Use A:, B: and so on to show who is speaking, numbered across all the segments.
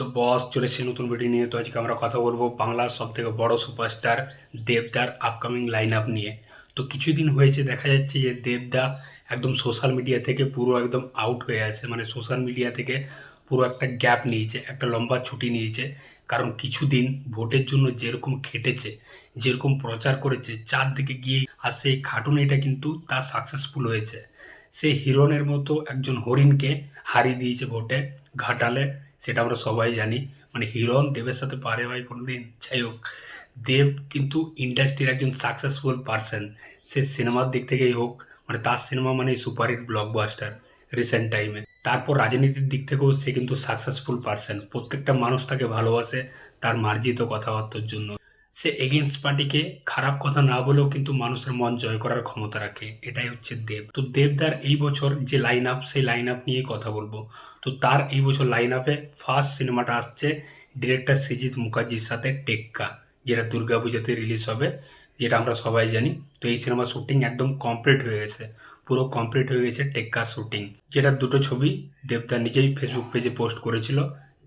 A: তো বস চলে এসেছি নতুন ভিডিও নিয়ে। তো আজকে আমরা কথা বলব বাংলার সব থেকে বড় সুপারস্টার দেবদার আপকামিং লাইন আপ নিয়ে। তো কিছুদিন হয়েছে, দেখা যাচ্ছে যে দেবদা একদম সোশ্যাল মিডিয়া থেকে পুরো একদম আউট হয়ে আছে। মানে সোশ্যাল মিডিয়া থেকে পুরো একটা গ্যাপ নিয়েছে, একটা লম্বা ছুটি নিয়েছে। কারণ কিছুদিন ভোটের জন্য যেরকম খেটেছে, যেরকম প্রচার করেছে, চারদিকে গিয়ে আর সেই খাটুনিটা কিন্তু তার সাকসেসফুল হয়েছে। সে হিরণের মতো একজন হরিণকে হারিয়ে দিয়েছে ভোটে, ঘাটালে। সেটা আমরা সবাই জানি। মানে হিরণ দেবের সাথে পারে ভাই কোনোদিন, যাই হোক। দেব কিন্তু ইন্ডাস্ট্রির একজন সাকসেসফুল পার্সন সে সিনেমার দিক থেকেই হোক মানে তার সিনেমা মানে সুপারহিট ব্লকবাস্টার রিসেন্ট টাইমে তারপর রাজনীতির দিক থেকেও সে কিন্তু সাকসেসফুল পার্সন প্রত্যেকটা মানুষ তাকে ভালোবাসে, তার মার্জিত কথাবার্তার জন্য। সে এগেনস্ট পার্টিকে খারাপ কথা না বলেও কিন্তু মানুষের মন জয় করার ক্ষমতা রাখে। এটাই হচ্ছে দেব। তো দেবদার এই বছর যে লাইন আপ সেই লাইন আপ নিয়ে কথা বলব। তো তার এই বছর লাইন আপে ফার্স্ট সিনেমাটা আসছে ডিরেক্টর সৃজিত মুখার্জির সাথে টেক্কা, যেটা দুর্গাপূজাতে রিলিজ হবে, যেটা আমরা সবাই জানি। তো এই সিনেমার শ্যুটিং একদম কমপ্লিট হয়ে গেছে। পুরো কমপ্লিট হয়ে গেছে টেক্কা শ্যুটিং যেটা দুটো ছবি দেবদা নিজেই ফেসবুক পেজে পোস্ট করেছিল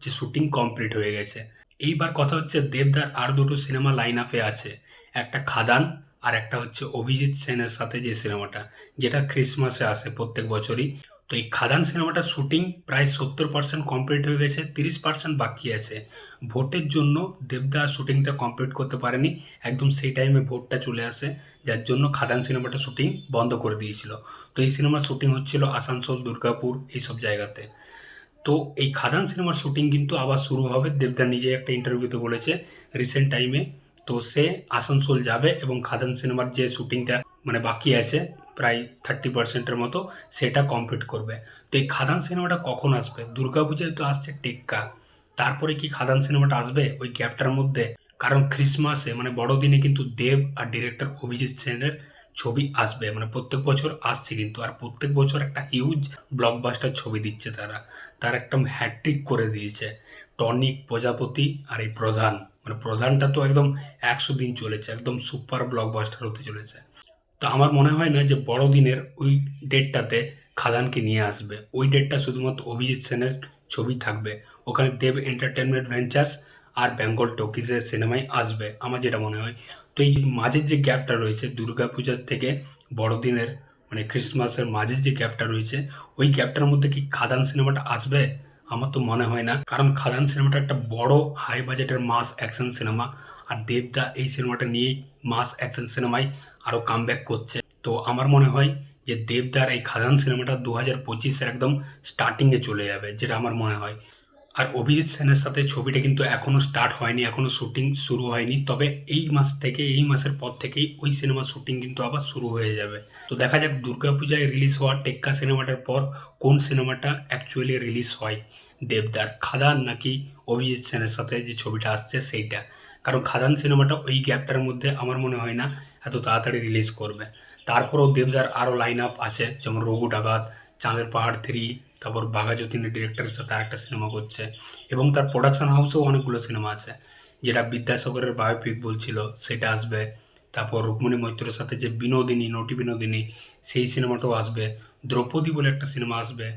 A: যে শ্যুটিং কমপ্লিট হয়ে গেছে। এইবার কথা হচ্ছে দেবদার আর দুটো সিনেমা লাইন আপে আছে। একটা খাদান আর একটা হচ্ছে অভিজিৎ সেনের সাথে যে সিনেমাটা, যেটা ক্রিসমাসে আসে প্রত্যেক বছরই। তো এই খাদান সিনেমাটার শুটিং প্রায় সত্তর পার্সেন্ট কমপ্লিট হয়ে গেছে, তিরিশ পার্সেন্ট বাকি আছে। ভোটের জন্য দেবদা শুটিংটা কমপ্লিট করতে পারেনি, একদম সেই টাইমে ভোটটা চলে আসে, যার জন্য খাদান সিনেমাটা শুটিং বন্ধ করে দিয়েছিল। তো এই সিনেমার শুটিং হচ্ছিল আসানসোল, দুর্গাপুর, এইসব জায়গাতে। তো এই খাদান সিনেমার শুটিং কিন্তু আবার শুরু হবে। দেবদা নিজে একটা ইন্টারভিউতে বলেছে রিসেন্ট টাইমে তো সে আসানসোল যাবে এবং খাদান সিনেমার যে শুটিংটা মানে বাকি আছে প্রায় থার্টি পার্সেন্টের মতো সেটা কমপ্লিট করবে। তো এই খাদান সিনেমাটা কখন আসবে? দুর্গাপূজায় তো আসছে টেক্কা। তারপরে কি খাদান সিনেমাটা আসবে? ওই গ্যাপটার মধ্যে? কারণ খ্রিসমাসে মানে বড়দিনে কিন্তু দেব আর ডিরেক্টর অভিজিৎ সেনের ছবি আসবে মানে প্রত্যেক বছর আসছে কিন্তু, আর প্রত্যেক বছর একটা হিউজ ব্লকবাস্টার ছবি দিচ্ছে তারা। তার একদম হ্যাট্রিক করে দিয়েছে, টনিক প্রজাপতি আর এই প্রধান। মানে প্রধানটা তো একদম একশো দিন চলেছে, একদম সুপার ব্লকবাস্টার হতে চলেছে। তো আমার মনে হয় না যে বড়দিনের ওই ডেটটাতে খাদানকে নিয়ে আসবে। ওই ডেটটা শুধুমাত্র অভিজিৎ সেনের ছবি থাকবে। ওখানে দেব এন্টারটেনমেন্ট ভেঞ্চার্স আর বেঙ্গল টকিজের সিনেমায় আসবে, আমার যেটা মনে হয়। তো এই মাঝের যে গ্যাপটা রয়েছে দুর্গাপূজার থেকে বড়দিনের মানে ক্রিসমাসের মাঝের যে গ্যাপটা রয়েছে, ওই গ্যাপটার মধ্যে কি খাদান সিনেমাটা আসবে? আমার তো মনে হয় না। কারণ খাদান সিনেমাটা একটা বড় হাই বাজেটের মাস অ্যাকশন সিনেমা আর দেবদা এই সিনেমাটা নিয়েই মাস অ্যাকশন সিনেমায় আরও কামব্যাক করছে। তো আমার মনে হয় যে দেবদার এই খাদান সিনেমাটা দু হাজার পঁচিশের একদম স্টার্টিংয়ে চলে যাবে, যেটা আমার মনে হয়। আর অভিজিৎ সেনের সাথে ছবিটা কিন্তু এখনও স্টার্ট হয়নি এখনও শুটিং শুরু হয়নি। তবে এই মাস থেকে, এই মাসের পর থেকেই ওই সিনেমার শুটিং কিন্তু আবার শুরু হয়ে যাবে। তো দেখা যাক দুর্গাপূজায় রিলিজ হওয়া টেক্কা সিনেমাটার পর কোন সিনেমাটা অ্যাকচুয়ালি রিলিজ হয় দেবদার, খাদান নাকি অভিজিৎ সেনের সাথে যে ছবিটা আসছে সেইটা? কারণ খাদান সিনেমাটা ওই গ্যাপটার মধ্যে আমার মনে হয় না এত তাড়াতাড়ি রিলিজ করবে। তারপরেও দেবদার আরও লাইন আপ আছে, যেমন রঘু ডাকাত চাঁদের পাহাড় থ্রি, তারপর বাঘা যতীনের ডিরেক্টরের সাথে আরেকটা সিনেমা করছে, এবং তার প্রোডাকশন হাউসেও অনেকগুলো সিনেমা আছে। যেটা বিদ্যাসাগরের বায়োপিক বলছিল, সেটা আসবে। তারপর রুক্মণী মৈত্রের সাথে যে বিনোদিনী, নটি বিনোদিনী, সেই সিনেমাটাও আসবে। দ্রৌপদী বলে একটা সিনেমা আসবে।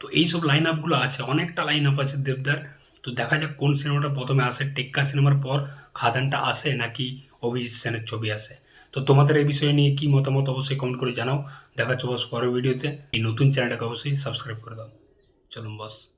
A: তো এইসব লাইন আপগুলো আছে, অনেকটা লাইন আপ আছে দেবদার। তো দেখা যাক কোন সিনেমাটা প্রথমে আসে। টেক্কা সিনেমার পর খাদানটা আসে নাকি অভিজিৎ সেনের ছবি আসে। তো তোমাদের এই বিষয়ে নিয়ে কি মতামত অবশ্যই কমেন্ট করে জানাও। দেখা চবাস বস পরের ভিডিওতে এই নতুন চ্যানেলটাকে অবশ্যই সাবস্ক্রাইব করে দাও। চলুন বস।